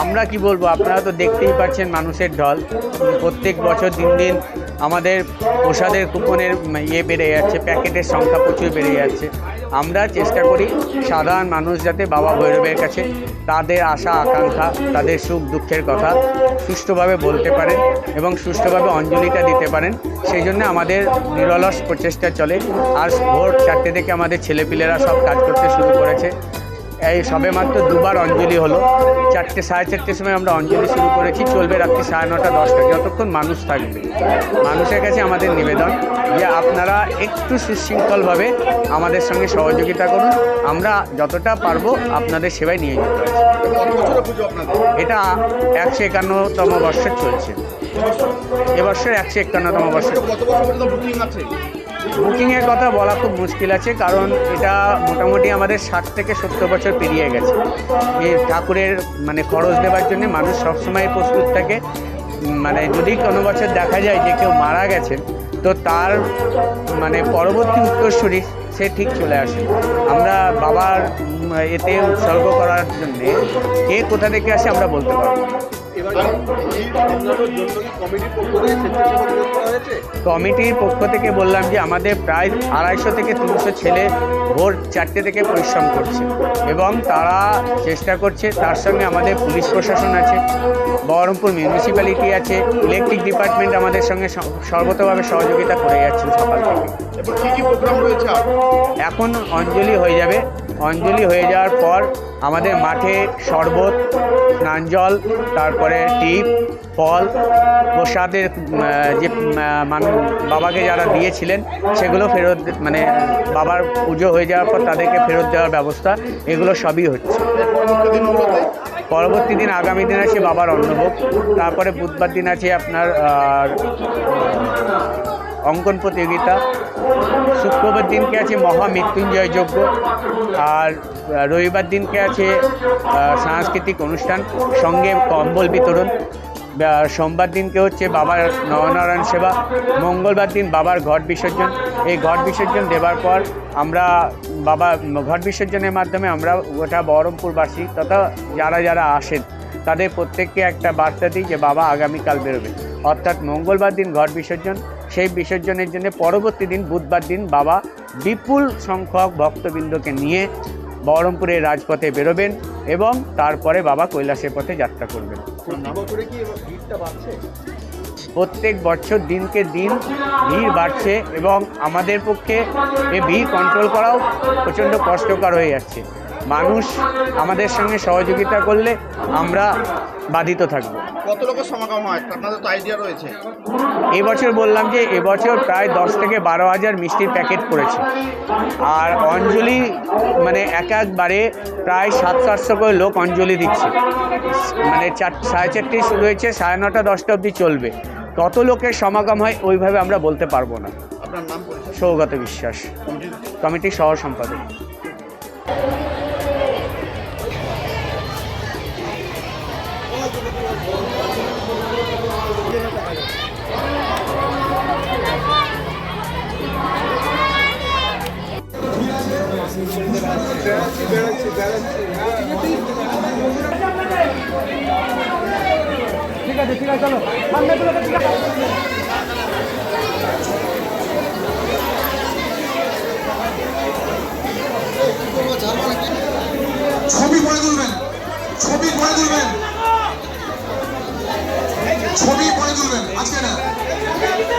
আমরা কি বলব? আপনারা তো দেখতেই পাচ্ছেন মানুষের ঢল। প্রত্যেক বছর দিন দিন আমাদের প্রসাদের কুপনের ইয়ে বেড়ে যাচ্ছে, প্যাকেটের সংখ্যা প্রচুর বেড়ে যাচ্ছে। আমরা চেষ্টা করি সাধারণ মানুষ যাতে বাবা ভৈরবের কাছে তাদের আশা, আকাঙ্ক্ষা, তাদের সুখ, দুঃখের কথা সুষ্ঠুভাবে বলতে পারেন এবং সুষ্ঠুভাবে অঞ্জলিটা দিতে পারেন। সেই জন্য আমাদের নিরলস প্রচেষ্টা চলে। আর ভোর চারটে থেকে আমাদের ছেলেপিলেরা সব কাজ করতে শুরু করেছে। এই সবে মাত্র দুবার অঞ্জলি হলো। চারটে, সাড়ে চারটের সময় আমরা অঞ্জলি শুরু করেছি। চলবে রাত্রি সাড়ে নটা, দশটা, যতক্ষণ মানুষ থাকবে। মানুষের কাছে আমাদের নিবেদন যে আপনারা একটু সুশৃঙ্খলভাবে আমাদের সঙ্গে সহযোগিতা করুন। আমরা যতটা পারব আপনাদের সেবায় পুজো আপনাদের এটা একশো একান্নতম বর্ষের চলছে। এবছর একশো একান্নতম বর্ষের বুকিংয়ের কথা বলা খুব মুশকিল আছে, কারণ এটা মোটামুটি আমাদের ষাট থেকে সত্তর বছর পেরিয়ে গেছে। এই ঠাকুরের মানে খরচ দেওয়ার জন্য মানুষ সবসময় প্রস্তুত থাকে। মানে যদি কোনো বছর দেখা যায় যে কেউ মারা গেছেন, তো তার মানে পরবর্তী উত্তরসূরি সে ঠিক চলে আসে। আমরা বাবার এতে উৎসর্গ করার জন্যে কে কোথা থেকে আসে আমরা বলতে পারব কমিটির পক্ষ থেকে বললাম যে আমাদের প্রায় আড়াইশো থেকে তিনশো ছেলে ভোর চারটে থেকে পরিশ্রম করছে এবং তারা চেষ্টা করছে তার সঙ্গে আমাদের পুলিশ প্রশাসন আছে বহরমপুর মিউনিসিপ্যালিটি আছে ইলেকট্রিক ডিপার্টমেন্ট আমাদের সঙ্গে সর্বতভাবে সহযোগিতা করে যাচ্ছেন সকাল থেকে। এখন অঞ্জলি হয়ে যাবে। অঞ্জলি হয়ে যাওয়ার পর আমাদের মাঠে শরবত, স্নান জল, তারপরে টিপ, ফল, প্রসাদের যে বাবাকে যারা দিয়েছিলেন, সেগুলো ফেরত মানে বাবার পুজো হয়ে যাওয়ার পর তাদেরকে ফেরত দেওয়ার ব্যবস্থা, এগুলো সবই হচ্ছে। পরবর্তী দিন, আগামী দিন আছে বাবার অন্নভোগ, তারপরে বুধবার দিন আছে আপনার অঙ্কন প্রতিযোগিতা শুক্রবার দিনকে আছে মহা মৃত্যুঞ্জয় যজ্ঞ আর রবিবার দিনকে আছে সাংস্কৃতিক অনুষ্ঠান, সঙ্গে কম্বল বিতরণ। সোমবার দিনকে হচ্ছে বাবার নরনারায়ণ সেবা, মঙ্গলবার দিন বাবার ঘট বিসর্জন। এই ঘট বিসর্জন দেবার পর আমরা বাবা ঘট বিসর্জনের মাধ্যমে আমরা গোটা বহরমপুরবাসী তথা যারা যারা আসেন, তাদের প্রত্যেককে একটা বার্তা দিই যে বাবা আগামীকাল বেরোবে। অর্থাৎ মঙ্গলবার দিন ঘট বিসর্জন সেই বিসর্জনের জন্য পরবর্তী দিন বুধবার দিন বাবা বিপুল সংখ্যক ভক্তবৃন্দকে নিয়ে বহরমপুরের রাজপথে বেরোবেন এবং তারপরে বাবা কৈলাসের পথে যাত্রা করবেন। প্রত্যেক বছর দিনকে দিন ভিড় বাড়ছে এবং আমাদের পক্ষে এ ভিড় কন্ট্রোল করাও প্রচণ্ড কষ্টকর হয়ে যাচ্ছে। মানুষ আমাদের সঙ্গে সহযোগিতা করলে আমরা বাধিত থাকব। কত লোকের সমাগম হয়? আপনাদের তো আইডিয়া রয়েছে। এবছর বললাম যে এবছর প্রায় দশ থেকে বারো হাজার মিষ্টির প্যাকেট পড়েছে। আর অঞ্জলি মানে এক একবারে প্রায় সাতশো আটশো করে লোক অঞ্জলি দিচ্ছে। মানে চার সাড়ে চারটেই শুরু হয়েছে সাড়ে নটা দশটা অবধি চলবে। কত লোকের সমাগম হয় ওইভাবে আমরা বলতে পারব না। আপনার নাম পরিচয়? সৌগত বিশ্বাস কমিটির সহ সম্পাদক ছবি করে তুলবেন, ছবি করে তুলবেন। ছবি করে তুলবেন, আজকে না।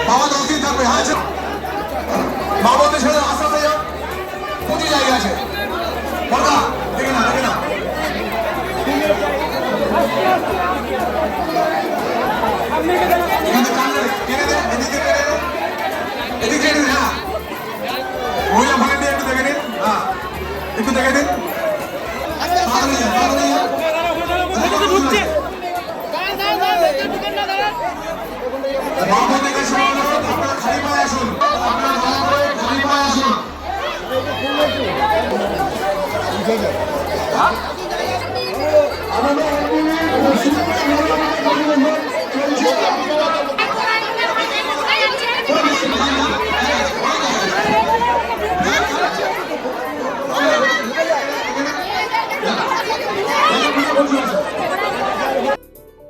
বাবা দশ দিন থাকবে হ্যাঁ এদিকে কেটে হ্যাঁ একটু দেখে নিন হ্যাঁ একটু দেখে অনুরোধ, আপনারা খালি পায়ে আসুন আপনারা খালি পায়ে আসুন